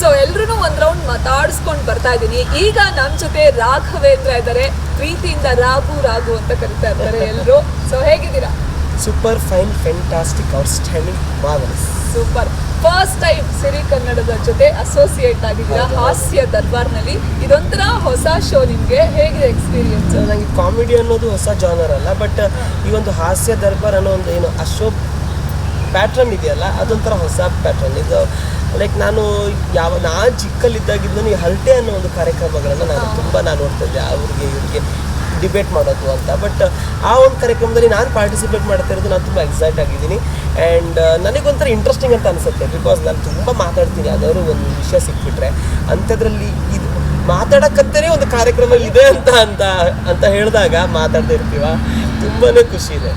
So ಎಲ್ರೂ ಒಂದು round ಮಾತಾಡಿಸ್ಕೊಂಡು ಬರ್ತಾ ಇದೀನಿ. ಈಗ ನಮ್ಮ ಜೊತೆ ರಾಘವೇಂದ್ರ ಇದ್ದಾರೆ ಪ್ರೀತಿಯಿಂದ ರಾಘು ರಾಘು ಅಂತ ಕರಿತಾ ಇರ್ತಾರೆ ಎಲ್ಲರೂ ಸೊ ಹೇಗಿದ್ದೀರಾ? Super fine fantastic outstanding marvellous super first time Siri ಕನ್ನಡದ ಜೊತೆ ಅಸೋಸಿಯೇಟ್ ಆಗಿದ್ದೀರಾ ಹಾಸ್ಯ ದರ್ಬಾರ್ನಲ್ಲಿ. ಇದೊಂಥರ ಹೊಸ ಶೋ ನಿಮಗೆ. ಹೇಗಿದೆ ಎಕ್ಸ್ಪೀರಿಯನ್ಸ್ ನನಗೆ ಕಾಮಿಡಿ ಅನ್ನೋದು ಹೊಸ ಜಾನರ್ ಅಲ್ಲ ಬಟ್ ಈ ಒಂದು ಹಾಸ್ಯ ದರ್ಬಾರ್ ಅನ್ನೋ ಒಂದು ಏನು ಅಶೋ ಪ್ಯಾಟ್ರನ್ ಇದೆಯಲ್ಲ ಅದೊಂಥರ ಹೊಸ ಪ್ಯಾಟ್ರನ್ ಇದು ಲೈಕ್ ನಾನು ಯಾವ ನಾ ಚಿಕ್ಕಲ್ಲಿದ್ದಾಗಿದ್ದು ಈ ಹರಟೆ ಅನ್ನೋ ಒಂದು ಕಾರ್ಯಕ್ರಮಗಳನ್ನು ನಾನು. ತುಂಬ ನಾನು ನೋಡ್ತಾ ಇದ್ದೆ ಅವ್ರಿಗೆ ಇವ್ರಿಗೆ ಡಿಬೇಟ್ ಮಾಡೋದು ಅಂತ. ಬಟ್ ಆ ಒಂದು ಕಾರ್ಯಕ್ರಮದಲ್ಲಿ ನಾನು ಪಾರ್ಟಿಸಿಪೇಟ್ ಮಾಡ್ತಾ ಇರೋದು ನಾನು ತುಂಬ ಎಕ್ಸೈಟ್ ಆಗಿದ್ದೀನಿ. ಆ್ಯಂಡ್ ನನಗೊಂಥರ ಇಂಟ್ರೆಸ್ಟಿಂಗ್ ಅಂತ ಅನಿಸುತ್ತೆ ಬಿಕಾಸ್ ನಾನು ತುಂಬ ಮಾತಾಡ್ತೀನಿ ಯಾವ್ದಾದ್ರು ಒಂದು ವಿಷಯ ಸಿಕ್ಬಿಟ್ರೆ ಅಂಥದ್ರಲ್ಲಿ ಇದು ಮಾತಾಡಕ್ಕಂತಲೇ ಒಂದು ಕಾರ್ಯಕ್ರಮ ಇದೆ ಅಂತ ಅಂತ ಅಂತ ಹೇಳಿದಾಗ ಮಾತಾಡ್ತಾ ಇರ್ತೀವ ತುಂಬಾ ಖುಷಿ ಇದೆ.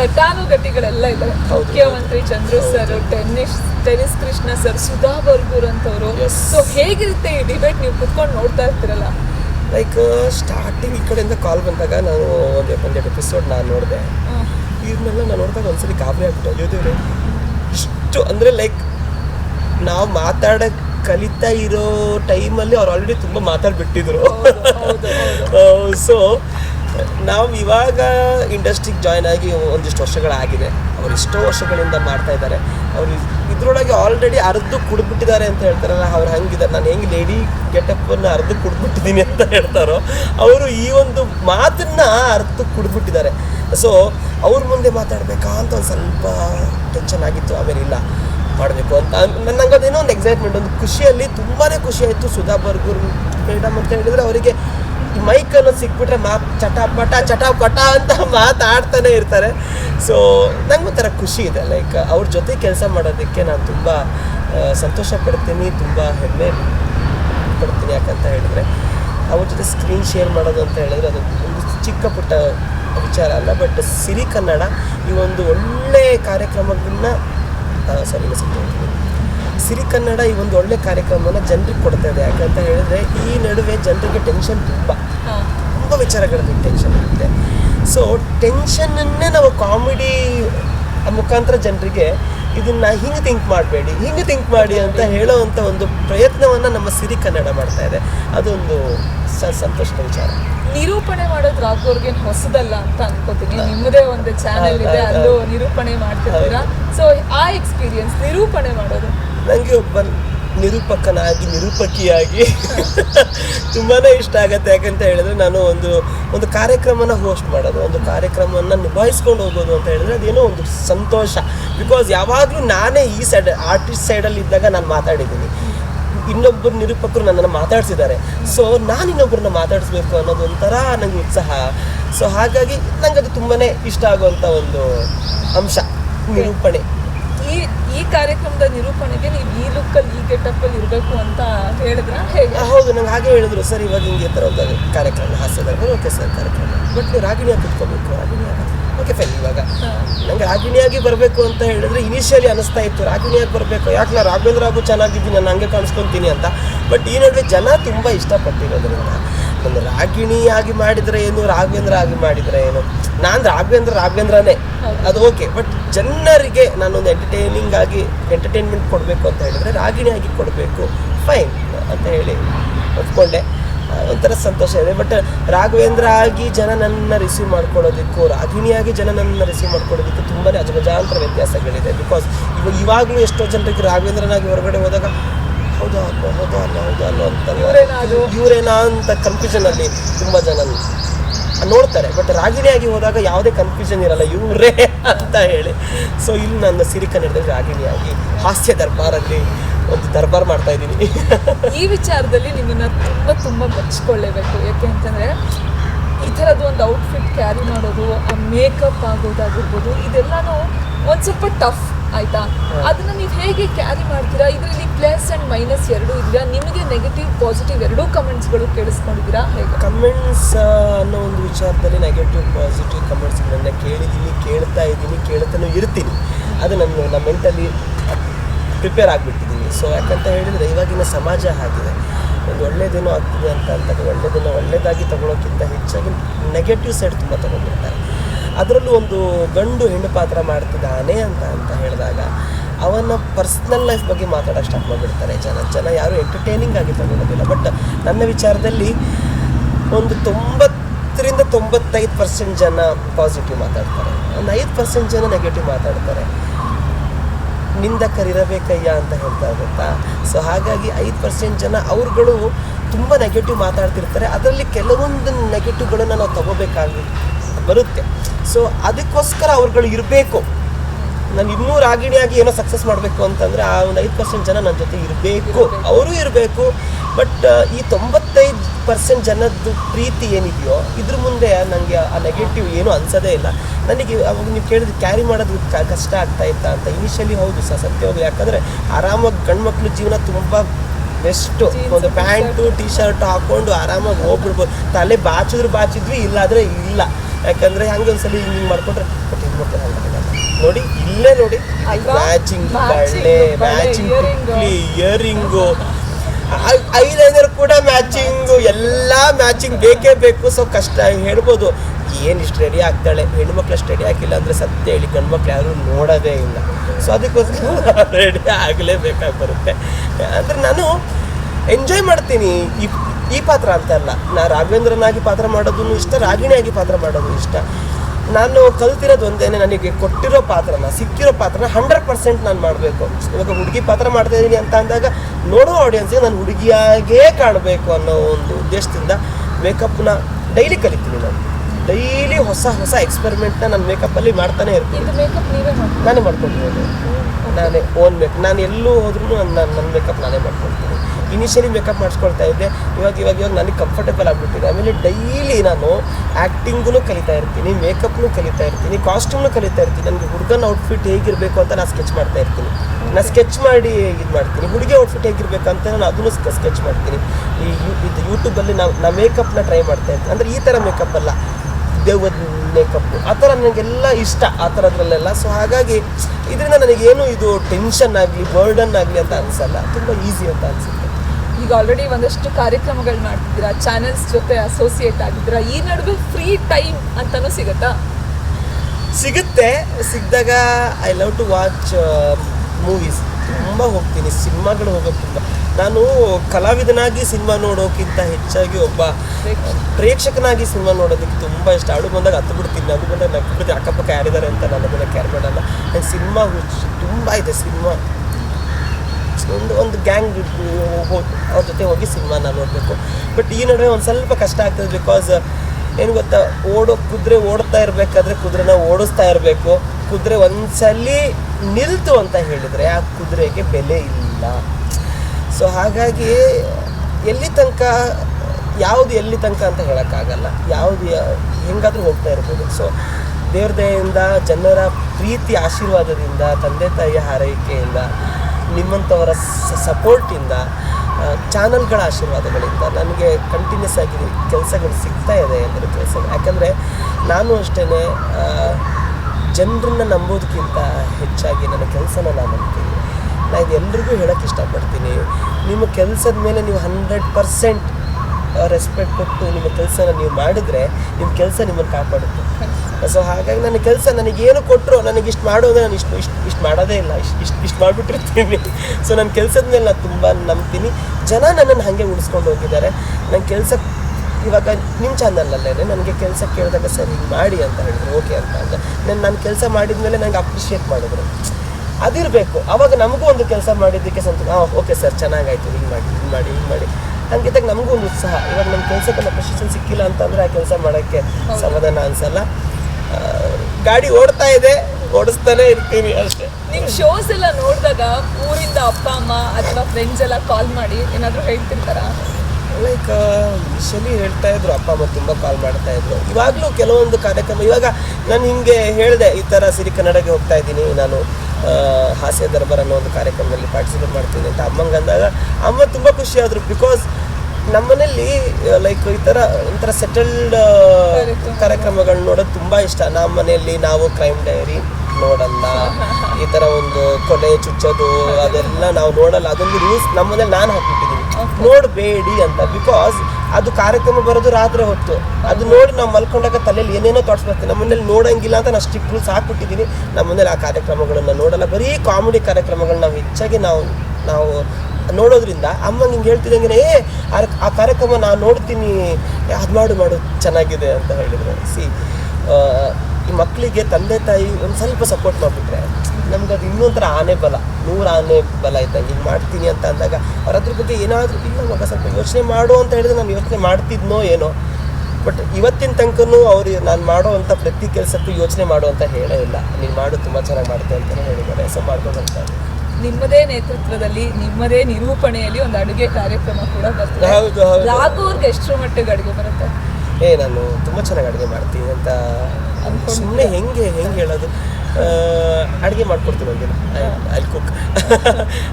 ಘಟಾನುಘಟಿಗಳೆಲ್ಲ ಇದ್ದಾರೆ ಹೌದು. ಮುಖ್ಯಮಂತ್ರಿ Chandru sir tennis tennis Krishna sir Sudha Bargur ಅಂತವರು. ಸೊ ಹೇಗಿರುತ್ತೆ ಈ ಡಿಬೇಟ್ ನೀವು ಕುತ್ಕೊಂಡು ನೋಡ್ತಾ ಇರ್ತೀರಲ್ಲ? ಲೈಕ್ ಸ್ಟಾರ್ಟಿಂಗ್ ಈ ಕಡೆಯಿಂದ ಕಾಲ್ ಬಂದಾಗ ನಾನು ಒಂದು ಒಂದೆರಡು ಎಪಿಸೋಡ್ ನಾನು ನೋಡಿದೆ. ಇದನ್ನೆಲ್ಲ ನಾನು ನೋಡಿದಾಗ ಒಂದ್ಸಲಿ ಗಾಬರಿ ಆಗ್ಬಿಟ್ಟು. ಅಯ್ಯೋ ದೇವ್ರೆ ಇಷ್ಟು ಅಂದರೆ ಲೈಕ್ ನಾವು ಮಾತಾಡ ಕಲಿತಾ ಇರೋ ಟೈಮಲ್ಲಿ ಅವ್ರು ಆಲ್ರೆಡಿ ತುಂಬ ಮಾತಾಡ್ಬಿಟ್ಟಿದ್ರು. ಸೊ ನಾವು ಇವಾಗ ಇಂಡಸ್ಟ್ರಿಗೆ ಜಾಯ್ನ್ ಆಗಿ ಒಂದಿಷ್ಟು ವರ್ಷಗಳಾಗಿದೆ. ಅವ್ರು ಇಷ್ಟೋ ವರ್ಷಗಳಿಂದ ಮಾಡ್ತಾ ಇದ್ದಾರೆ. ಅವರು ಇದ್ರೊಳಗೆ ಆಲ್ರೆಡಿ ಅರ್ಧ ಕುಡ್ಬಿಟ್ಟಿದ್ದಾರೆ ಅಂತ ಹೇಳ್ತಾರಲ್ಲ, ಅವ್ರು ಹಂಗಿದ್ದಾರೆ ನಾನು ಹೆಂಗೆ ಲೇಡಿ ಗೆಟಪ್ಪನ್ನು ಅರ್ಧ ಕುಡ್ಬಿಟ್ಟಿದ್ದೀನಿ ಅಂತ ಹೇಳ್ತಾರೋ, ಅವರು ಈ ಒಂದು ಮಾತನ್ನ ಅರ್ಧ ಕುಡ್ಬಿಟ್ಟಿದ್ದಾರೆ ಸೊ ಅವ್ರ ಮುಂದೆ ಮಾತಾಡಬೇಕಾ ಅಂತ ಒಂದು ಸ್ವಲ್ಪ ಟೆನ್ಷನ್ ಆಗಿತ್ತು, ಆಮೇಲೆ ಇಲ್ಲ. ಮಾಡಬೇಕು ಅಂತ. ನನಗೆ ಅದೇನೋ ಒಂದು ಎಕ್ಸೈಟ್ಮೆಂಟ್ ಒಂದು ಖುಷಿಯಲ್ಲಿ ತುಂಬಾ ಖುಷಿ ಆಯಿತು ಸುಧಾ ಬರ್ಗೂರ್ ಮೇಡಮ್ ಅಂತ ಹೇಳಿದ್ರೆ, ಅವರಿಗೆ ಈ ಮೈಕ್ ಅನ್ನೋದು ಸಿಕ್ಬಿಟ್ರೆ ಪಟ ಚಟ ಚಟಾಪಟ ಅಂತ ಮಾತಾಡ್ತಾನೆ ಇರ್ತಾರೆ. ಸೊ ಒಂಥರ ಖುಷಿ ಇದೆ. ಲೈಕ್ ಅವ್ರ ಜೊತೆ ಕೆಲಸ ಮಾಡೋದಕ್ಕೆ ನಾನು ತುಂಬ ಸಂತೋಷ ಪಡ್ತೀನಿ, ತುಂಬ ಹೆಮ್ಮೆ ಪಡ್ತೀನಿ ಯಾಕಂತ ಹೇಳಿದ್ರೆ. ಅವ್ರ ಜೊತೆ ಸ್ಕ್ರೀನ್ ಶೇರ್ ಮಾಡೋದು ಅಂತ ಹೇಳಿದ್ರೆ ಅದು ಒಂದು ಚಿಕ್ಕ ಪುಟ್ಟ ವಿಚಾರ ಅಲ್ಲ ಬಟ್ ಸಿರಿ ಕನ್ನಡ ಈ ಒಂದು ಒಳ್ಳೆ ಕಾರ್ಯಕ್ರಮಗಳನ್ನ ಸಾರಿ ಸಿರಿ ಕನ್ನಡ ಈ ಒಂದು ಒಳ್ಳೆ ಕಾರ್ಯಕ್ರಮನ ಜನರಿಗೆ ಕೊಡ್ತಾ ಇದೆ. ಯಾಕಂತ ಹೇಳಿದ್ರೆ ಈ ನಡುವೆ ಜನರಿಗೆ ಟೆನ್ಷನ್ ತುಂಬ. ತುಂಬ ವಿಚಾರಗಳಲ್ಲಿ ಟೆನ್ಷನ್ ಇರುತ್ತೆ. ಸೊ ಟೆನ್ಷನ್ನನ್ನೇ ನಾವು ಕಾಮಿಡಿ ಮುಖಾಂತರ ಜನರಿಗೆ ಇದನ್ನ ಹಿಂಗೆ ಥಿಂಕ್ ಮಾಡಬೇಡಿ ಹಿಂಗೆ ಥಿಂಕ್ ಮಾಡಿ ಅಂತ ಹೇಳೋವಂಥ ಒಂದು ಪ್ರಯತ್ನವನ್ನು ನಮ್ಮ ಸಿರಿ ಕನ್ನಡ ಮಾಡ್ತಾ ಇದೆ. ಅದೊಂದು ಸಂತೋಷದ ವಿಚಾರ. ನಿರೂಪಣೆ ಮಾಡೋದು ರಾಘವ್ರಿಗೆ ಹೊಸದಲ್ಲ ಅಂತ ಅನ್ಕೋತೀನಿ. ನಿಮ್ಮದೇ ಒಂದು ಚಾನೆಲ್ ಇದೆ ಅಲ್ಲೂ ನಿರೂಪಣೆ ಮಾಡ್ತಿರ್ತೀರಾ? ಸೊ ಆ ಎಕ್ಸ್ಪೀರಿಯನ್ಸ್ ನಿರೂಪಣೆ ಮಾಡೋದು. ನನಗೆ ಒಬ್ಬ ನಿರೂಪಕನಾಗಿ, ನಿರೂಪಕಿಯಾಗಿ ತುಂಬಾ ಇಷ್ಟ ಆಗುತ್ತೆ. ಯಾಕಂತ ಹೇಳಿದ್ರೆ ನಾನು ಒಂದು ಒಂದು ಕಾರ್ಯಕ್ರಮನ ಹೋಸ್ಟ್ ಮಾಡೋದು, ಒಂದು ಕಾರ್ಯಕ್ರಮವನ್ನು ನಿಭಾಯಿಸ್ಕೊಂಡು ಹೋಗೋದು ಅಂತ ಹೇಳಿದ್ರೆ ಅದೇನೋ ಒಂದು ಸಂತೋಷ. ಬಿಕಾಸ್ ಯಾವಾಗಲೂ ನಾನೇ ಈ ಸೈಡ್ ಆರ್ಟಿಸ್ಟ್ ಸೈಡಲ್ಲಿ ಇದ್ದಾಗ ನಾನು ಮಾತಾಡಿದ್ದೀನಿ. ಇನ್ನೊಬ್ಬರು ನಿರೂಪಕರು ನನ್ನನ್ನು ಮಾತಾಡ್ಸಿದ್ದಾರೆ. ಸೊ ನಾನು ಇನ್ನೊಬ್ಬರನ್ನ ಮಾತಾಡಿಸ್ಬೇಕು ಅನ್ನೋದು ಒಂಥರ ನನಗೆ ಉತ್ಸಾಹ. ಸೊ ಹಾಗಾಗಿ ನಂಗೆ ಅದು ತುಂಬಾ ಇಷ್ಟ ಆಗುವಂಥ ಒಂದು ಅಂಶ, ನಿರೂಪಣೆ. ಈ ಈ ಕಾರ್ಯಕ್ರಮದ ನಿರೂಪಣೆಗೆ ನೀವು ಈ ಲುಕ್ಕಲ್ಲಿ ಈ ಗೆಟಪ್ಪಲ್ಲಿ ಇರಬೇಕು ಅಂತ ಹೇಳಿದ್ರ ಹೇಗೆ? ಹೌದು ನಂಗೆ ಹಾಗೆ ಹೇಳಿದ್ರು. ಸರ್ ಇವಾಗ ಹಿಂಗೆ ಥರ ಒಂದು ಕಾರ್ಯಕ್ರಮ ಹಾಸ್ಯದಾಗ ಓಕೆ ಸರ್ ಕಾರ್ಯಕ್ರಮ. ಬಟ್ ನೀವು ರಾಗಿಣಿಯಾಗಿ ಕುತ್ಕೋಬೇಕು ರಾಗಿಣಿಯಾಗ. ಓಕೆ ಫೈನ್ ಇವಾಗ. ನಂಗೆ ರಾಗಿಣಿಯಾಗಿ ಬರಬೇಕು ಅಂತ ಹೇಳಿದ್ರೆ ಇನಿಷಿಯಲಿ ಅನಿಸ್ತಾ ಇತ್ತು. ರಾಗಿಣಿಯಾಗಿ ಬರಬೇಕು. ಯಾಕೆ ನಾನು ರಾಘವೇಂದ್ರ ಹಾಗೂ ಚೆನ್ನಾಗಿದ್ದೀನಿ ನಾನು ಹಂಗೆ ಕಾಣಿಸ್ಕೊತೀನಿ ಅಂತ. ಬಟ್ ಈ ನಡುವೆ ಜನ ತುಂಬ ಇಷ್ಟಪಟ್ಟಿರೋದ್ರಿಂದ ಒಂದು ರಾಗಿಣಿಯಾಗಿ ಮಾಡಿದ್ರೆ ಏನು ರಾಘವೇಂದ್ರ ಆಗಿ ಮಾಡಿದ್ರೆ ಏನು? ನಾನು ರಾಘವೇಂದ್ರ ರಾಘವೇಂದ್ರನೇ. ಅದು ಓಕೆ ಬಟ್ ಜನರಿಗೆ ನಾನೊಂದು ಎಂಟರ್ಟೈನಿಂಗ್ ಆಗಿ ಎಂಟರ್ಟೈನ್ಮೆಂಟ್ ಕೊಡಬೇಕು ಅಂತ ಹೇಳಿದ್ರೆ ರಾಗಿಣಿಯಾಗಿ ಕೊಡಬೇಕು. ಫೈನ್ ಅಂತ ಹೇಳಿ ಒಪ್ಕೊಂಡೆ. ಒಂಥರ ಸಂತೋಷ ಇದೆ. ಬಟ್ ರಾಘವೇಂದ್ರ ಆಗಿ ಜನ ನನ್ನ ರಿಸೀವ್ ಮಾಡ್ಕೊಳ್ಳೋದಕ್ಕೂ ರಾಗಿಣಿಯಾಗಿ ಜನ ನನ್ನ ರಿಸೀವ್ ಮಾಡ್ಕೊಳ್ಳೋದಕ್ಕೂ ತುಂಬಾ ಅಜಗಜಾಂತರ ವ್ಯತ್ಯಾಸಗಳಿದೆ. ಬಿಕಾಸ್ ಇವಾಗ ಇವಾಗಲೂ ಎಷ್ಟೋ ಜನರಿಗೆ ರಾಘವೇಂದ್ರನಾಗಿ ಹೊರಗಡೆ ಹೋದಾಗ ಹೌದಾ ಅಲ್ವೋ ಹೌದಾ ಅಲ್ಲ ಹೌದಾ? ಇವರೇನಾ ಅಂತ ಕನ್ಫ್ಯೂಷನಲ್ಲಿ ತುಂಬ ಜನ ನೋಡ್ತಾರೆ ಬಟ್ ರಾಗಿಣಿಯಾಗಿ ಹೋದಾಗ ಯಾವುದೇ ಕನ್ಫ್ಯೂಷನ್ ಇರಲ್ಲ ಇವರೇ ಅಂತ ಹೇಳಿ ಸೊ ಇಲ್ಲಿ ನನ್ನ ಸಿರಿ ಕನ್ನಡದಲ್ಲಿ ರಾಗಿಣಿಯಾಗಿ ಹಾಸ್ಯ ದರ್ಬಾರಲ್ಲಿ ಒಂದು ದರ್ಬಾರ್ ಮಾಡ್ತಾ ಇದ್ದೀನಿ ಈ ವಿಚಾರದಲ್ಲಿ ನಿಮ್ಮನ್ನ ತುಂಬ ತುಂಬ ಮೆಚ್ಕೊಳ್ಳೇಬೇಕು ಯಾಕೆ ಅಂತಂದ್ರೆ ಈ ಥರದ್ದು ಒಂದು ಔಟ್ಫಿಟ್ ಕ್ಯಾರಿ ಮಾಡೋದು ಆ ಮೇಕಪ್ ಆಗೋದಾಗಿರ್ಬೋದು ಇದೆಲ್ಲನೂ ಒಂದು ಸ್ವಲ್ಪ ಟಫ್ ಆಯ್ತಾ? ಅದನ್ನ ನೀವು ಹೇಗೆ ಕ್ಯಾರಿ ಮಾಡ್ತೀರಾ? ಇದರಲ್ಲಿ ಪ್ಲಸ್ ಆ್ಯಂಡ್ ಮೈನಸ್ ಎರಡು ಇದೆಯಾ? ನಿಮಗೆ ನೆಗೆಟಿವ್ ಪಾಸಿಟಿವ್ ಎರಡೂ ಕಮೆಂಟ್ಸ್ಗಳು ಕೇಳಿಸ್ಕೊಂಡಿದ್ದೀರಾ? ಹೇಗೆ? ಕಮೆಂಟ್ಸ್ ಅನ್ನೋ ಒಂದು ವಿಚಾರದಲ್ಲಿ ನೆಗೆಟಿವ್ ಪಾಸಿಟಿವ್ ಕಮೆಂಟ್ಸ್ಗಳನ್ನ ಕೇಳಿದ್ದೀನಿ ಕೇಳ್ತಾ ಇದ್ದೀನಿ ಕೇಳ್ತಾನೂ ಇರ್ತೀನಿ. ಅದು ನನ್ನ ನಮ್ಮ ಮೆಂಟಲಿ ಪ್ರಿಪೇರ್ ಆಗಿಬಿಟ್ಟಿದ್ದೀನಿ. ಸೊ ಯಾಕಂತ ಹೇಳಿದರೆ ಇವಾಗಿನ ಸಮಾಜ ಆಗಿದೆ ಒಂದು ಒಳ್ಳೇದೇನೋ ಆಗ್ತಿದೆ ಅಂತ ಅಂತ ಒಳ್ಳೇದನ್ನು ಒಳ್ಳೆಯದಾಗಿ ತಗೊಳ್ಳೋಕ್ಕಿಂತ ಹೆಚ್ಚಾಗಿ ನೆಗೆಟಿವ್ ಸೈಡ್ ತುಂಬ ತೊಗೊಂಡ್ಬಿಡ್ತಾರೆ ಅದರಲ್ಲೂ ಒಂದು ಗಂಡು ಹೆಣ್ಣು ಪಾತ್ರ ಮಾಡ್ತಿದ್ದಾನೆ ಅಂತ ಅಂತ ಹೇಳಿದಾಗ ಅವನ ಪರ್ಸ್ನಲ್ ಲೈಫ್ ಬಗ್ಗೆ ಮಾತಾಡೋಕೆ ಸ್ಟಾರ್ಟ್ ಮಾಡಿಬಿಡ್ತಾರೆ ಜನ. ಜನ ಯಾರು ಎಂಟರ್ಟೈನಿಂಗ್ ಆಗಿ ತಗೊಳ್ಳೋದಿಲ್ಲ ಬಟ್ ನನ್ನ ವಿಚಾರದಲ್ಲಿ ಒಂದು ತೊಂಬತ್ತರಿಂದ ತೊಂಬತ್ತೈದು ಪರ್ಸೆಂಟ್ ಜನ ಪಾಸಿಟಿವ್ ಮಾತಾಡ್ತಾರೆ. ಒಂದು ಐದು ಪರ್ಸೆಂಟ್ ಜನ ನೆಗೆಟಿವ್ ಮಾತಾಡ್ತಾರೆ. ನಿಂದಕರಿರಬೇಕಯ್ಯ ಅಂತ ಹೇಳ್ತಾ ಗೊತ್ತಾ ಸೊ ಹಾಗಾಗಿ ಐದು ಪರ್ಸೆಂಟ್ ಜನ ಅವ್ರುಗಳು ತುಂಬ ನೆಗೆಟಿವ್ ಮಾತಾಡ್ತಿರ್ತಾರೆ. ಅದರಲ್ಲಿ ಕೆಲವೊಂದು ನೆಗೆಟಿವ್ಗಳನ್ನು ನಾವು ತಗೋಬೇಕಾಗಿ ಬರುತ್ತೆ. ಸೊ ಅದಕ್ಕೋಸ್ಕರ ಅವ್ರುಗಳು ಇರಬೇಕು. ನಾನು ಇನ್ನೂ ರಾಗಿಣಿಯಾಗಿ ಏನೋ ಸಕ್ಸಸ್ ಮಾಡಬೇಕು ಅಂತಂದರೆ ಆ ಒಂದು ಐದು ಪರ್ಸೆಂಟ್ ಜನ ನನ್ನ ಜೊತೆ ಇರಬೇಕು. ಅವರು ಇರಬೇಕು. ಬಟ್ ಈ ತೊಂಬತ್ತೈದು ಪರ್ಸೆಂಟ್ ಜನದ್ದು ಪ್ರೀತಿ ಏನಿದೆಯೋ ಇದ್ರ ಮುಂದೆ ನನಗೆ ಆ ನೆಗೆಟಿವ್ ಏನೂ ಅನ್ಸೋದೇ ಇಲ್ಲ. ನನಗೆ ಅವಾಗ ನೀವು ಕೇಳಿದ್ರೆ ಕ್ಯಾರಿ ಮಾಡೋದು ಕಷ್ಟ ಆಗ್ತಾ ಇತ್ತಾ ಅಂತ ಇನಿಷಿಯಲಿ ಹೌದು ಸಹ ಸತ್ಯವಾಗಿ ಯಾಕಂದರೆ ಆರಾಮಾಗಿ ಗಂಡು ಜೀವನ ತುಂಬ ಬೆಸ್ಟು ಒಂದು ಪ್ಯಾಂಟು ಟಿ ಶರ್ಟ್ ಹಾಕ್ಕೊಂಡು ಆರಾಮಾಗಿ ಹೋಗ್ಬಿಡ್ಬೋದು. ತಲೆ ಬಾಚಿದ್ರು ಬಾಚಿದ್ವಿ ಇಲ್ಲಾದರೆ ಇಲ್ಲ. ಯಾಕಂದರೆ ಹಂಗೆ ಒಂದ್ಸಲಿ ಹಿಂಗೆ ಮಾಡ್ಕೊಂಡ್ರೆ ನೋಡಿ ಇಲ್ಲೇ ನೋಡಿ? ಮ್ಯಾಚಿಂಗ್ ಬಳೆ ಮ್ಯಾಚಿಂಗ್. ಕುಕ್ಲಿ ಇಯರಿಂಗು ಐಲೈನರ್ ಕೂಡ ಮ್ಯಾಚಿಂಗು ಎಲ್ಲ ಮ್ಯಾಚಿಂಗ್ ಬೇಕೇ ಬೇಕು. ಸೊ ಕಷ್ಟ ಹೇಳ್ಬೋದು. ಏನು ಇಷ್ಟು ರೆಡಿ ಆಗ್ತಾಳೆ? ಹೆಣ್ಮಕ್ಳು ಅಷ್ಟು ರೆಡಿ ಆಗಿಲ್ಲ ಅಂದರೆ ಸತ್ಯ ಹೇಳಿ. ಗಂಡ್ಮಕ್ಳು ಯಾರು ನೋಡೋದೇ ಇಲ್ಲ. ಸೊ ಅದಕ್ಕೋಸ್ಕರ ರೆಡಿ ಆಗಲೇಬೇಕಾಗಿ ಬರುತ್ತೆ. ಅಂದ್ರೆ ನಾನು ಎಂಜಾಯ್ ಮಾಡ್ತೀನಿ. ಈ ಈ ಪಾತ್ರ ಅಂತ ಅಲ್ಲ. ನಾ ರಾಘವೇಂದ್ರನಾಗಿ ಪಾತ್ರ ಮಾಡೋದನ್ನು ಇಷ್ಟ ರಾಗಿಣಿಯಾಗಿ ಪಾತ್ರ ಮಾಡೋದು ಇಷ್ಟ. ನಾನು ಕಲ್ತಿರೋದು ಒಂದೇನೆ ನನಗೆ ಕೊಟ್ಟಿರೋ ಪಾತ್ರನ ಸಿಕ್ಕಿರೋ ಪಾತ್ರನ ಹಂಡ್ರೆಡ್ ಪರ್ಸೆಂಟ್ ನಾನು ಮಾಡಬೇಕು. ಇವಾಗ ಹುಡುಗಿ ಪಾತ್ರ ಮಾಡ್ತಾ ಇದ್ದೀನಿ ಅಂತ ಅಂದಾಗ ನೋಡೋ ಆಡಿಯನ್ಸ್ಗೆ ನಾನು ಹುಡುಗಿಯಾಗೇ ಕಾಣಬೇಕು ಅನ್ನೋ ಒಂದು ಉದ್ದೇಶದಿಂದ ಮೇಕಪ್ನ ಡೈಲಿ ಕಲಿತೀನಿ ನಾನು. ಡೈಲಿ ಹೊಸ ಹೊಸ ಎಕ್ಸ್ಪೆರಿಮೆಂಟ್ನ ನಾನು ಮೇಕಪ್ಪಲ್ಲಿ ಮಾಡ್ತಾನೆ ಇರ್ತೀನಿ. ನಾನೇ ಮಾಡ್ಕೊಂಡಿರೋದು. ನಾನೇ ಓನ್ ಮೇಕ್ ನಾನು ಎಲ್ಲೂ ಹೋದ್ರೂ ನನ್ನ ನನ್ನ ಮೇಕಪ್ ನಾನೇ ಮಾಡ್ಕೊಳ್ತೀನಿ ಇನಿಷಿಯಲಿ ಮೇಕಪ್ ಮಾಡಿಸ್ಕೊಳ್ತಾ ಇದ್ದೆ. ಇವಾಗ ಇವಾಗ ಇವಾಗ ನನಗೆ ಕಂಫರ್ಟೇಬಲ್ ಆಗಿಬಿಟ್ಟಿದೆ. ಆಮೇಲೆ ಡೈಲಿ ನಾನು ಆ್ಯಕ್ಟಿಂಗೂ ಕಲಿತಾ ಇರ್ತೀನಿ ಮೇಕಪ್ನು ಕಲಿತಾ ಇರ್ತೀನಿ ಕಾಸ್ಟ್ಯೂಮ್ನು ಕಲಿತಾ ಇರ್ತೀನಿ. ನನಗೆ ಹುಡುಗನ ಔಟ್ಫಿಟ್ ಹೇಗಿರಬೇಕು ಅಂತ ನಾನು ಸ್ಕೆಚ್ ಮಾಡ್ತಾ ಇರ್ತೀನಿ. ನಾನು ಸ್ಕೆಚ್ ಮಾಡಿ ಇದು ಮಾಡ್ತೀನಿ. ಹುಡುಗಿ ಔಟ್ಫಿಟ್ ಹೇಗಿರಬೇಕು ಅಂತ ನಾನು ಅದನ್ನು ಸ್ಕೆಚ್ ಮಾಡ್ತೀನಿ. ಈ ಇದು ಯೂಟ್ಯೂಬಲ್ಲಿ ನಾವು ನಾ ಮೇಕಪ್ನ ಟ್ರೈ ಮಾಡ್ತಾ ಇರ್ತೀನಿ. ಅಂದರೆ ಈ ಥರ ಮೇಕಪ್ ಅಲ್ಲ. ದೇವದ ಮೇಕಪ್ಪು ಆ ಥರ ನನಗೆಲ್ಲ ಇಷ್ಟ, ಆ ಥರದ್ರಲ್ಲೆಲ್ಲ ಸೊ ಹಾಗಾಗಿ ಇದರಿಂದ ನನಗೇನು ಇದು ಟೆನ್ಷನ್ ಆಗಲಿ ಬರ್ಡನ್ ಆಗಲಿ ಅಂತ ಅನಿಸಲ್ಲ. ತುಂಬ ಈಸಿ ಅಂತ ಅನಿಸುತ್ತೆ. ಈಗ ಆಲ್ರೆಡಿ ಒಂದಷ್ಟು ಕಾರ್ಯಕ್ರಮಗಳು ಮಾಡ್ತಿದ್ದೀರಾ? ಚಾನೆಲ್ಸ್ ಜೊತೆ ಅಸೋಸಿಯೇಟ್ ಆಗಿದ್ದೀರಾ? ಈ ನಡುವೆ ಫ್ರೀ ಟೈಮ್ ಅಂತಲೂ ಸಿಗುತ್ತಾ? ಸಿಗುತ್ತೆ. ಸಿಕ್ಕಿದಾಗ I love to watch movies ತುಂಬ ಹೋಗ್ತೀನಿ. ಸಿನಿಮಾಗಳು ಹೋಗೋದು ತುಂಬ ನಾನು ಕಲಾವಿದನಾಗಿ ಸಿನಿಮಾ ನೋಡೋಕ್ಕಿಂತ ಹೆಚ್ಚಾಗಿ ಒಬ್ಬ ಪ್ರೇಕ್ಷಕನಾಗಿ ಸಿನಿಮಾ ನೋಡೋದಕ್ಕೆ ತುಂಬ ಇಷ್ಟ. ಅಳು ಬಂದಾಗ ಹತ್ತು ಬಿಡ್ತೀನಿ. ಅದು ಬಂದಾಗ ನಗ್ಬಿಡ್ತೀನಿ. ಅಕ್ಕಪಕ್ಕ ಯಾರಿದ್ದಾರೆ ಅಂತ ನಾನು ಅದನ್ನು ಕ್ಯಾರ್ ಮಾಡಲ್ಲ. ಸಿನಿಮಾ ಹುಚ್ಚು ತುಂಬ ಇದೆ. ಸಿನಿಮಾ. ಒಂದು ಒಂದು ಗ್ಯಾಂಗ್ ಅವ್ರ ಜೊತೆ ಹೋಗಿ ಸಿನಿಮಾನ ನೋಡಬೇಕು. ಬಟ್ ಈ ನಡುವೆ ಒಂದು ಸ್ವಲ್ಪ ಕಷ್ಟ ಆಗ್ತದೆ ಬಿಕಾಸ್ ಏನು ಗೊತ್ತಾ, ಓಡೋ, ಕುದುರೆ ಓಡ್ತಾ ಇರಬೇಕಾದ್ರೆ ಕುದುರೆನ ಓಡಿಸ್ತಾ ಇರಬೇಕು. ಕುದುರೆ ಒಂದ್ಸಲಿ ನಿಲ್ತು ಅಂತ ಹೇಳಿದರೆ ಆ ಕುದುರೆಗೆ ಬೆಲೆ ಇಲ್ಲ. ಸೊ ಹಾಗಾಗಿ ಎಲ್ಲಿ ತನಕ, ಯಾವುದು ಎಲ್ಲಿ ತನಕ ಅಂತ ಹೇಳೋಕ್ಕಾಗಲ್ಲ. ಯಾವುದು ಹೆಂಗಾದರೂ ಹೋಗ್ತಾ ಇರ್ಬೋದು. ಸೊ ದೇವ್ರ ದಯೆಯಿಂದ, ಜನರ ಪ್ರೀತಿ ಆಶೀರ್ವಾದದಿಂದ, ತಂದೆ ತಾಯಿಯ ಹಾರೈಕೆಯಿಂದ ನಿಮ್ಮಂಥವರ ಸಪೋರ್ಟಿಂದ ಚಾನಲ್ಗಳ ಆಶೀರ್ವಾದಗಳಿಂದ ನನಗೆ ಕಂಟಿನ್ಯೂಸ್ ಆಗಿ ಕೆಲಸಗಳು ಸಿಗ್ತಾ ಇದೆ ಎಲ್ಲರ ಕೆಲಸ ಯಾಕಂದರೆ ನಾನು ಅಷ್ಟೇ ಜನರನ್ನ ನಂಬೋದಕ್ಕಿಂತ ಹೆಚ್ಚಾಗಿ ನನ್ನ ಕೆಲಸನ ನಾನು ನಂಬ್ತೀನಿ. ನಾನು ಇದು ಎಲ್ರಿಗೂ ಹೇಳೋಕ್ಕೆ ಇಷ್ಟಪಡ್ತೀನಿ. ನಿಮ್ಮ ಕೆಲಸದ ಮೇಲೆ ನೀವು ಹಂಡ್ರೆಡ್ ಪರ್ಸೆಂಟ್ ರೆಸ್ಪೆಕ್ಟ್ ಕೊಟ್ಟು ನಿಮ್ಮ ಕೆಲಸನ ನೀವು ಮಾಡಿದರೆ, ನಿಮ್ಮ ಕೆಲಸ ನಿಮ್ಮನ್ನು ಕಾಪಾಡುತ್ತೆ. ಸೊ ಹಾಗಾಗಿ ನನ್ನ ಕೆಲಸ ನನಗೇನು ಕೊಟ್ಟರು ನನಗೆ ಇಷ್ಟು ಮಾಡೋದೇ ನಾನು ಇಷ್ಟು ಇಷ್ಟು ಇಷ್ಟು ಮಾಡೋದೇ ಇಲ್ಲ. ಇಷ್ಟು ಇಷ್ಟು ಇಷ್ಟು ಮಾಡಿಬಿಟ್ಟಿರ್ತೀನಿ. ಸೊ ನನ್ನ ಕೆಲಸದ ಮೇಲೆ ನಾನು ತುಂಬ ನಂಬ್ತೀನಿ. ಜನ ನನ್ನನ್ನು ಹಾಗೆ ಉಳಿಸ್ಕೊಂಡು ಹೋಗಿದ್ದಾರೆ. ನನ್ನ ಕೆಲಸ ಇವಾಗ ನಿಮ್ಮ ಚಾನಲಲ್ಲೇ ನನಗೆ ಕೆಲಸ ಕೇಳಿದಾಗ ಸರ್ ಹಿಂಗೆ ಮಾಡಿ ಅಂತ ಹೇಳಿದ್ರು ಓಕೆ ಅಂತ ಅಂದೆ. ನಾನು ನನ್ನ ಕೆಲಸ ಮಾಡಿದ ಮೇಲೆ ನನಗೆ ಅಪ್ರಿಷಿಯೇಟ್ ಮಾಡಿದ್ರು. ಅದಿರಬೇಕು. ಆವಾಗ ನಮಗೂ ಒಂದು ಕೆಲಸ ಮಾಡಿದ್ದಕ್ಕೆ ಸಂತ ಹಾಂ ಓಕೆ ಸರ್ ಚೆನ್ನಾಗಾಯ್ತು. ಹಿಂಗೆ ಮಾಡಿ ಹಿಂಗೆ ಮಾಡಿ ಹಿಂಗೆ ಮಾಡಿ. ಹಂಗಿದ್ದಾಗ ನಮಗೂ ಒಂದು ಉತ್ಸಾಹ. ಇವಾಗ ನಮ್ಮ ಕೆಲಸಕ್ಕೆ ಪ್ರಶಸ್ತಿ ಸಿಕ್ಕಿಲ್ಲ ಅಂತಂದರೆ ಆ ಕೆಲಸ ಮಾಡೋಕ್ಕೆ ಸಮಾಧಾನ ಅನಿಸಲ್ಲ. ಗಾಡಿ ಓಡ್ತಾ ಇದೆ ಓಡಿಸ್ತಾನೆ ಇರ್ತೀನಿ ಅಷ್ಟೇ. ನಿಮ್ ಶೋಸ್ ಎಲ್ಲ ನೋಡಿದಾಗ ಊರಿಂದ ಅಪ್ಪ ಅಮ್ಮ ಅಥವಾ ಫ್ರೆಂಡ್ಸ್ ಎಲ್ಲ ಕಾಲ್ ಮಾಡಿ ಏನಾದ್ರು ಹೇಳ್ತಿರ್ತಾರಾ? ಲೈಕ್ ಇನಿಷಿಯಲಿ ಹೇಳ್ತಾ ಇದ್ರು ಅಪ್ಪ ಅಮ್ಮ ತುಂಬ ಕಾಲ್ ಮಾಡ್ತಾ ಇದ್ರು. ಇವಾಗಲೂ ಕೆಲವೊಂದು ಕಾರ್ಯಕ್ರಮ ಇವಾಗ ನಾನು ಹಿಂಗೆ ಹೇಳಿದೆ ಈ ಥರ ಸಿರಿ ಕನ್ನಡಕ್ಕೆ ಹೋಗ್ತಾ ಇದ್ದೀನಿ ನಾನು ಹಾಸ್ಯ ದರ್ಬಾರ್ ಅನ್ನೋ ಒಂದು ಕಾರ್ಯಕ್ರಮದಲ್ಲಿ ಪಾರ್ಟಿಸಿಪೇಟ್ ಮಾಡ್ತೀನಿ ಅಂತ ಅಮ್ಮಂಗೆ ಅಂದಾಗ ಅಮ್ಮ ತುಂಬ ಖುಷಿ ಆದರು ಬಿಕಾಸ್ ನಮ್ಮನೇಲಿ ಲೈಕ್ ಈ ಥರ ಒಂಥರ ಸೆಟಲ್ಡ್ ಕಾರ್ಯಕ್ರಮ. ಕಾರ್ಯಕ್ರಮಗಳನ್ನ ನೋಡೋದು ತುಂಬ ಇಷ್ಟ. ನಮ್ಮ ಮನೆಯಲ್ಲಿ ನಾವು ಕ್ರೈಮ್ ಡೈರಿ ನೋಡಲ್ಲ. ಈ ಥರ ಒಂದು ಕೊಲೆ ಚುಚ್ಚೋದು ಅದೆಲ್ಲ ನಾವು ನೋಡಲ್ಲ. ಅದೊಂದು ರೂಲ್ಸ್ ನಮ್ಮನೇಲಿ ನಾನು ಹಾಕಿಬಿಟ್ಟಿದ್ದೀನಿ ನೋಡಬೇಡಿ ಅಂತ. ಬಿಕಾಸ್ ಅದು ಕಾರ್ಯಕ್ರಮ ಬರೋದು ರಾತ್ರಿ ಹೊತ್ತು. ಅದು ನೋಡಿ ನಾವು ಮಲ್ಕೊಂಡಾಗ ತಲೆಯಲ್ಲಿ ಏನೇನೋ ಥಾಟ್ಸ್ ಬರ್ತೀವಿ ನಮ್ಮ ಮನೇಲಿ ನೋಡಂಗಿಲ್ಲ ಅಂತ ನಾನು ಸ್ಟಿಕ್ ರೂಲ್ಸ್ ಹಾಕ್ಬಿಟ್ಟಿದ್ದೀನಿ ನಮ್ಮ ಮನೇಲಿ ಆ ಕಾರ್ಯಕ್ರಮಗಳನ್ನು ನೋಡಲ್ಲ. ಬರೀ ಕಾಮಿಡಿ ಕಾರ್ಯಕ್ರಮಗಳನ್ನ ನಾವು ಹೆಚ್ಚಾಗಿ ನಾವು ನಾವು ನೋಡೋದ್ರಿಂದ ಅಮ್ಮ ನಿಂಗೆ ಹೇಳ್ತಿದ್ದಂಗೆ ಏ, ಆ- ಕಾರ್ಯಕ್ರಮ ನಾನು ನೋಡ್ತೀನಿ, ಅದು ಮಾಡು ಮಾಡು, ಚೆನ್ನಾಗಿದೆ ಅಂತ ಹೇಳಿದ್ರು. ಸಿ ಈ ಮಕ್ಕಳಿಗೆ ತಂದೆ ತಾಯಿ ಒಂದು ಸ್ವಲ್ಪ ಸಪೋರ್ಟ್ ಮಾಡಿಬಿಟ್ರೆ, ನಮ್ಗೆ ಅದು ಇನ್ನೊಂಥರ ಆನೆ ಬಲ, ನೂರು ಆನೆ ಬಲ ಇದ್ದಂಗೆ, ಹಿಂಗೆ ಮಾಡ್ತೀನಿ ಅಂತ ಅಂದಾಗ ಅವ್ರ ಅದ್ರ ಬಗ್ಗೆ ಏನಾದರೂ, ಇಲ್ಲ, ಮಗ, ಸ್ವಲ್ಪ ಯೋಚನೆ ಮಾಡು ಅಂತ ಹೇಳಿದ್ರೆ ನಾನು ಯೋಚನೆ ಮಾಡ್ತಿದ್ನೋ ಏನೋ, ಬಟ್ ಇವತ್ತಿನ ತನಕನೂ ಅವ್ರು ನಾನು ಮಾಡೋ ಅಂಥ ಪ್ರತಿ ಕೆಲಸಕ್ಕೂ ಯೋಚನೆ ಮಾಡು ಅಂತ ಹೇಳೇ ಇಲ್ಲ. ನೀನು ಮಾಡು, ತುಂಬ ಚೆನ್ನಾಗಿ ಮಾಡ್ತೆ ಅಂತಲೇ ಹೇಳಿದ್ದಾರೆ. ಸೊ ಮಾಡ್ಕೊಂಡು ಹೋಗ್ತಾ ಇದ್ದೀನಿ. ನಿಮ್ಮದೇ ನೇತೃತ್ವದಲ್ಲಿ ನಿಮ್ಮದೇ ನಿರೂಪಣೆಯಲ್ಲಿ ಒಂದು ಅಡುಗೆ ಕಾರ್ಯಕ್ರಮ ಕೂಡ ಬರ್ತದೆ. ಹೌದು, ಹೌದು. ಎಷ್ಟರ ಮಟ್ಟಿಗೆ ಅಡುಗೆ ಬರುತ್ತೆ? ಏ ನಾನು ತುಂಬ ಚೆನ್ನಾಗಿ ಅಡುಗೆ ಮಾಡ್ತೀನಿ ಅಂತ. ಸುಮ್ಮನೆ ಹೆಂಗೆ ಹೆಂಗೆ ಹೇಳೋದು? ಅಡುಗೆ ಮಾಡ್ಕೊಡ್ತೀನಿ ಒಂದಿನ. ಅಲ್ಲಿ ಕುಕ್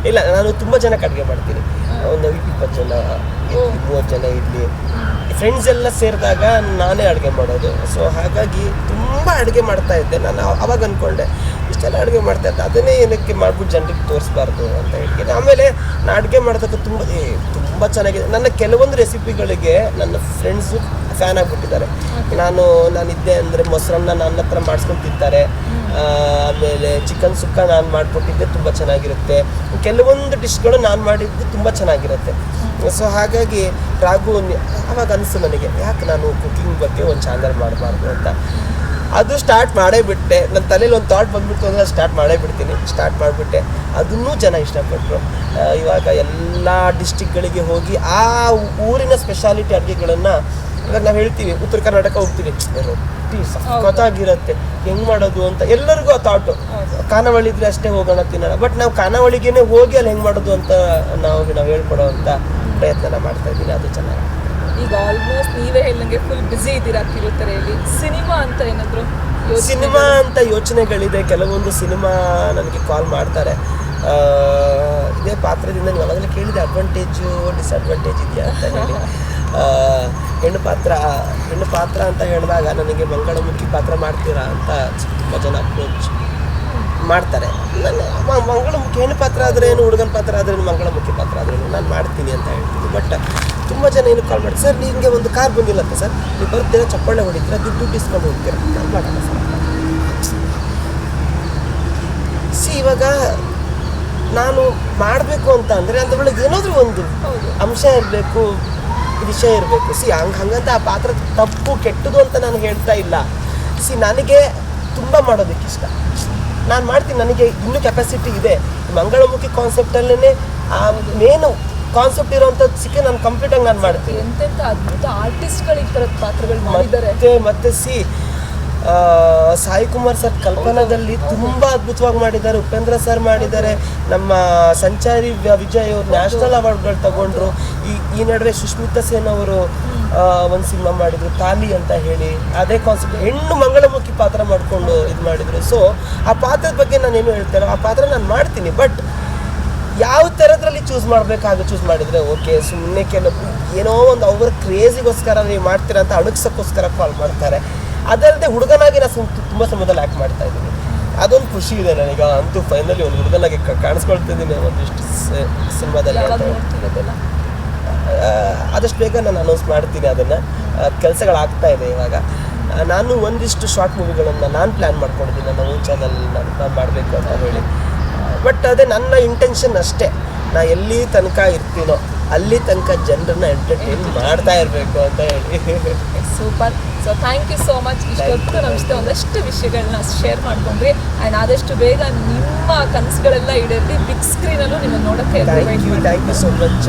ಇಲ್ಲ ನಾನು ತುಂಬ ಜನಕ್ಕೆ ಅಡುಗೆ ಮಾಡ್ತೀನಿ. ಒಂದು ಇಪ್ಪತ್ತು ಜನ ಮೂವತ್ತು ಜನ ಇರಲಿ. ಫ್ರೆಂಡ್ಸ್ ಎಲ್ಲ ಸೇರಿದಾಗ ನಾನೇ ಅಡುಗೆ ಮಾಡೋದು. ಸೊ ಹಾಗಾಗಿ ತುಂಬ ಅಡುಗೆ ಮಾಡ್ತಾ ಇದ್ದೆ. ನಾನು ಅವಾಗ ಅಂದ್ಕೊಂಡೆ ಇಷ್ಟೆಲ್ಲ ಅಡುಗೆ ಮಾಡ್ತಾ ಇದ್ದೆ, ಅದನ್ನೇ ಏನಕ್ಕೆ ಮಾಡ್ಬಿಟ್ಟು ಜನರಿಗೆ ತೋರಿಸ್ಬಾರ್ದು ಅಂತ ಹೇಳ್ತೀನಿ ಆಮೇಲೆ ನಾನು ಅಡುಗೆ ಮಾಡಿದಾಗ ತುಂಬ, ಏ ತುಂಬ ಚೆನ್ನಾಗಿದೆ. ನನ್ನ ಕೆಲವೊಂದು ರೆಸಿಪಿಗಳಿಗೆ ನನ್ನ ಫ್ರೆಂಡ್ಸು ಫ್ಯಾನ್ ಆಗಿಬಿಟ್ಟಿದ್ದಾರೆ. ನಾನು ನಾನಿದ್ದೆ ಅಂದರೆ ಮೊಸರನ್ನ ನನ್ನ ಹತ್ರ ಮಾಡಿಸ್ಕೊಂಡು ಆಮೇಲೆ ಚಿಕನ್ ಸುಕ್ಕ ನಾನು ಮಾಡಿಕೊಟ್ಟಿದ್ದೆ, ತುಂಬ ಚೆನ್ನಾಗಿರುತ್ತೆ. ಕೆಲವೊಂದು ಡಿಶ್ಗಳು ನಾನು ಮಾಡಿದ್ದು ತುಂಬ ಚೆನ್ನಾಗಿರುತ್ತೆ. ಸೊ ಹಾಗಾಗಿ ರಾಘು ಅವಾಗ ಅನಿಸ್ತು ನನಗೆ, ಯಾಕೆ ನಾನು ಕುಕಿಂಗ್ ಬಗ್ಗೆ ಒಂದು ಚಾನಲ್ ಮಾಡಬಾರ್ದು ಅಂತ. ಅದು ಸ್ಟಾರ್ಟ್ ಮಾಡೇ ಬಿಟ್ಟೆ. ನನ್ನ ತಲೆಯಲ್ಲಿ ಒಂದು ಥಾಟ್ ಬಂದ್ಬಿಟ್ಟು ಅಂದರೆ ಸ್ಟಾರ್ಟ್ ಮಾಡೇ ಬಿಡ್ತೀನಿ. ಸ್ಟಾರ್ಟ್ ಮಾಡಿಬಿಟ್ಟೆ. ಅದನ್ನೂ ಜನ ಇಷ್ಟಪಟ್ಟರು ಇವಾಗ ಎಲ್ಲ ಡಿಸ್ಟಿಕ್ಗಳಿಗೆ ಹೋಗಿ ಆ ಊರಿನ ಸ್ಪೆಷಾಲಿಟಿ ಅಡುಗೆಗಳನ್ನು ಇವಾಗ ನಾವು ಹೇಳ್ತೀವಿ. ಉತ್ತರ ಕರ್ನಾಟಕ ಹೋಗ್ತೀವಿ. ರೊಟ್ಟಿ ಸಖತ್ತಾಗಿರುತ್ತೆ. ಹೆಂಗೆ ಮಾಡೋದು ಅಂತ ಎಲ್ಲರಿಗೂ ಆ ಥಾಟು ಖಾನಾವಳಿ ಇದ್ರೆ ಅಷ್ಟೇ ಹೋಗೋಣ, ತಿನ್ನೋಣ. ಬಟ್ ನಾವು ಖಾನಾವಳಿಗೇನೆ ಹೋಗಿ ಅಲ್ಲಿ ಹೆಂಗೆ ಮಾಡೋದು ಅಂತ ನಾವು ನಾವು ಹೇಳ್ಕೊಡೋ ಅಂತ ಪ್ರಯತ್ನ ಮಾಡ್ತಾ ಇದ್ದೀನಿ. ಅದು ಚೆನ್ನಾಗಿ. ಈಗ ಆಲ್ಮೋಸ್ಟ್ ನೀವೇ ಹೇಳಂಗೆ ಫುಲ್ ಬ್ಯುಸಿ ಇದ್ದೀರಾ ಕಿರುತೆರೆಯಲ್ಲಿ ಸಿನಿಮಾ ಅಂತ ಏನಾದ್ರು ಸಿನಿಮಾ ಅಂತ ಯೋಚನೆಗಳಿದೆ. ಕೆಲವೊಂದು ಸಿನಿಮಾ ನನಗೆ ಕಾಲ್ ಮಾಡ್ತಾರೆ. ಇದೇ ಪಾತ್ರದಿಂದ ನೀವು ಅವಾಗಲೇ ಕೇಳಿದೆ ಅಡ್ವಾಂಟೇಜು ಡಿಸ್ಅಡ್ವಾಂಟೇಜ್ ಇದೆಯಾ ಅಂತ ಹೇಳಿ. ಹೆಣ್ಣು ಪಾತ್ರ ಹೆಣ್ಣು ಪಾತ್ರ ಅಂತ ಹೇಳಿದಾಗ ನನಗೆ ಮಂಗಳಮುಖಿ ಪಾತ್ರ ಮಾಡ್ತೀರಾ ಅಂತ ತುಂಬ ಜನ ಅಪ್ರೋಚ್ ಮಾಡ್ತಾರೆ. ನಾನು ಮಂಗಳಮುಖಿ ಹೆಣ್ಣು ಪಾತ್ರ ಆದ್ರೇನು ಏನು ಹುಡುಗನ ಪಾತ್ರ ಆದರೆ ಮಂಗಳಮುಖಿ ಪಾತ್ರ ಆದ್ರೇನು ನಾನು ಮಾಡ್ತೀನಿ ಅಂತ ಹೇಳ್ತೀನಿ ಬಟ್ ತುಂಬ ಜನ ಏನು ಕಾಲ್ ಮಾಡಿ ಸರ್ ನಿಮಗೆ ಒಂದು ಕಾರ್ ಬಂದಿಲ್ಲಂತೆ ಸರ್. ನೀವು ಬರ್ತೀರ ಚಪ್ಪಾಳೆ ಹೊಡಿತೀರ ದುಡ್ಡು ಇಸ್ಕೊಂಡು ಹೋಗ್ತೀರಾ? ನಾನು ಮಾಡಲ್ಲ ಸರ್. ಸಿ ಇವಾಗ ನಾನು ಮಾಡಬೇಕು ಅಂತ ಅಂದರೆ ಅದರೊಳಗೆ ಏನಾದರೂ ಒಂದು. ಅಂಶ ಇರಬೇಕು ವಿಷಯ ಇರಬೇಕು. ಸಿ ಹಂಗೆ ಹಂಗಂತ ಆ ಪಾತ್ರ ತಪ್ಪು ಕೆಟ್ಟದು ಅಂತ ನಾನು ಹೇಳ್ತಾ ಇಲ್ಲ. ಸಿ ನನಗೆ ತುಂಬ ಮಾಡೋದಕ್ಕೆ ಇಷ್ಟ. ನಾನು ಮಾಡ್ತೀನಿ ನನಗೆ ಇನ್ನೂ ಕೆಪಾಸಿಟಿ ಇದೆ. ಮಂಗಳಮುಖಿ ಕಾನ್ಸೆಪ್ಟಲ್ಲೇ ಆ ಮೇನು ಕಾನ್ಸೆಪ್ಟ್ ಇರೋವಂಥದ್ದು ಸಿಕ್ಕಿ ನಾನು ಕಂಪ್ಲೀಟ್ ಆಗಿ ನಾನು ಮಾಡ್ತೀನಿ. ಎಂತೆಂತ ಅದ್ಭುತ ಆರ್ಟಿಸ್ಟ್ಗಳು ಈ ಥರದ ಪಾತ್ರಗಳು ಮಾಡಿದ್ದಾರೆ. ಮತ್ತೆ ಮತ್ತೆ ಸಿ ಸಾಯಿ ಕುಮಾರ್ ಸರ್ ಕಲ್ಪನಾದಲ್ಲಿ ತುಂಬಾ ಅದ್ಭುತವಾಗಿ ಮಾಡಿದ್ದಾರೆ. ಉಪೇಂದ್ರ ಸರ್ ಮಾಡಿದ್ದಾರೆ. ನಮ್ಮ ಸಂಚಾರಿ ವಿಜಯ್ ಅವರು ನ್ಯಾಷನಲ್ ಅವಾರ್ಡ್ಗಳು ತಗೊಂಡ್ರು. ಈ ಈ ನಡುವೆ ಸುಷ್ಮಿತಾ ಸೇನ್ ಅವರು ಒಂದು ಸಿನಿಮಾ ಮಾಡಿದ್ರು ತಾಲಿ ಅಂತ ಹೇಳಿ. ಅದೇ ಕಾನ್ಸೆಪ್ಟ್ ಹೆಣ್ಣು ಮಂಗಳಮುಖಿ ಪಾತ್ರ ಮಾಡಿಕೊಂಡು ಇದು ಮಾಡಿದ್ರು. ಸೊ ಆ ಪಾತ್ರದ ಬಗ್ಗೆ ನಾನು ಏನು ಹೇಳ್ತೇನೆ ಆ ಪಾತ್ರ ನಾನು ಮಾಡ್ತೀನಿ. ಬಟ್ ಯಾವ ಥರದ್ರಲ್ಲಿ ಚೂಸ್ ಮಾಡಬೇಕಾಗ ಚೂಸ್ ಮಾಡಿದರೆ ಓಕೆ ಸುಮ್ಮನೆ ಕೆಲವು ಏನೋ ಒಂದು ಅವ್ರ ಕ್ರೇಜಿಗೋಸ್ಕರ ನೀವು ಮಾಡ್ತೀರ ಅಂತ ಅಣಗ್ಸೋಕ್ಕೋಸ್ಕರ ಕಾಲ್ ಮಾಡ್ತಾರೆ. ಅದಲ್ಲದೆ ಹುಡುಗನಾಗಿ ನಾನು ತುಂಬ ಸಮಯದಲ್ಲಿ ಆ್ಯಕ್ಟ್ ಮಾಡ್ತಾ ಇದ್ದೀನಿ. ಅದೊಂದು ಖುಷಿ ಇದೆ ನನಗೆ. ಅಂತೂ ಫೈನಲಿ ಒಂದು ಹುಡುಗನಾಗಿ ಕಾಣಿಸ್ಕೊಳ್ತಿದ್ದೀನಿ ಒಂದಿಷ್ಟು ಸಿನಿಮಾದಲ್ಲಿ ಆದಷ್ಟು ಬೇಗ ನಾನು ಅನೌನ್ಸ್ ಮಾಡ್ತೀನಿ ಅದನ್ನು. ಕೆಲಸಗಳಾಗ್ತಾ ಇದೆ ಇವಾಗ. ನಾನು ಒಂದಿಷ್ಟು ಶಾರ್ಟ್ ಮೂವಿಗಳನ್ನು ನಾನು ಪ್ಲ್ಯಾನ್ ಮಾಡ್ಕೊಂಡಿದ್ದೀನಿ. ನನ್ನ ಓನ್ ಚಾನಲ್ ನಾನು ಮಾಡಬೇಕು ಅಂತ ಹೇಳಿ. ಬಟ್ ಅದೇ ನನ್ನ ಇಂಟೆನ್ಷನ್ ಅಷ್ಟೇ. ನಾ ಎಲ್ಲಿ ತನಕ ಇರ್ತೀನೋ ಅಲ್ಲಿ ತನಕ ಜನರನ್ನ ಎಂಟರ್ಟೈನ್ ಮಾಡ್ತಾ ಇರಬೇಕು ಅಂತ ಹೇಳಿ. Super so thank you so much ಇಷ್ಟೊತ್ತು ನಮ್ಮ ಜೊತೆ ಒಂದಷ್ಟು ವಿಷಯಗಳನ್ನ ಶೇರ್ ಮಾಡ್ಕೊಂಡ್ರಿ ಆ್ಯಂಡ್ ಆದಷ್ಟು ಬೇಗ ನಿಮ್ಮ ಕನಸುಗಳೆಲ್ಲ ಈಡೇರಿ ಬಿಗ್ ಸ್ಕ್ರೀನಲ್ಲೂ ನಿಮ್ಮನ್ನು ನೋಡೋಕ್ಕೆ ಥ್ಯಾಂಕ್ ಯು ಸೊ ಮಚ್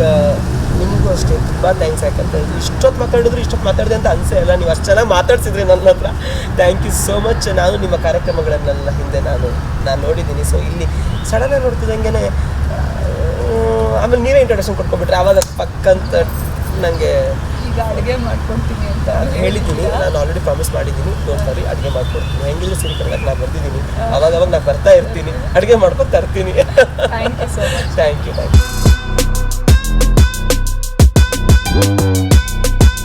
ನಿಮಗೂ ಅಷ್ಟೇ ತುಂಬ ಥ್ಯಾಂಕ್ಸ್ ಯಾಕಂತ ಇಷ್ಟೊತ್ತು ಮಾತಾಡಿದ್ರು ಇಷ್ಟೊತ್ತು ಮಾತಾಡಿದೆ ಅಂತ ಅನಿಸೇ ಇಲ್ಲ. ನೀವು ಅಷ್ಟು ಚೆನ್ನಾಗಿ ಮಾತಾಡ್ಸಿದ್ರಿ ನನ್ನ ಹತ್ರ. ಥ್ಯಾಂಕ್ ಯು ಸೋ ಮಚ್ ನಾನು ನಿಮ್ಮ ಕಾರ್ಯಕ್ರಮಗಳನ್ನೆಲ್ಲ ಹಿಂದೆ ನಾನು ನಾನು ನೋಡಿದ್ದೀನಿ. ಸೊ ಇಲ್ಲಿ ಸಡನ್ನಾಗಿ ನೋಡ್ತಿದ್ದಂಗೆ ಆಮೇಲೆ ನೀವೇ ಇಂಟ್ರೊಡಕ್ಷನ್ ಕೊಟ್ಕೊಬಿಟ್ರೆ ಆವಾಗ ಪಕ್ಕಂತ ನನಗೆ ಈಗ ಅಡುಗೆ ಮಾಡ್ಕೊಂತೀನಿ ಅಂತ ಹೇಳಿದ್ದೀನಿ. ನಾನು ಆಲ್ರೆಡಿ ಪ್ರಾಮಿಸ್ ಮಾಡಿದ್ದೀನಿ. ಡೋಂಟ್ ವರಿ ಅಡುಗೆ ಮಾಡ್ಕೊಡ್ತೀನಿ. ಹೆಂಗಿದ್ರು ಸರಿ ಕನ್ನಡಕ್ಕೆ ನಾನು ಬಂದಿದ್ದೀನಿ. ಅವಾಗ ಅವಾಗ ನಾನು ಬರ್ತಾ ಇರ್ತೀನಿ. ಅಡುಗೆ ಮಾಡ್ಕೊಂಡು ತರ್ತೀನಿ. Thank you so much thank you thank you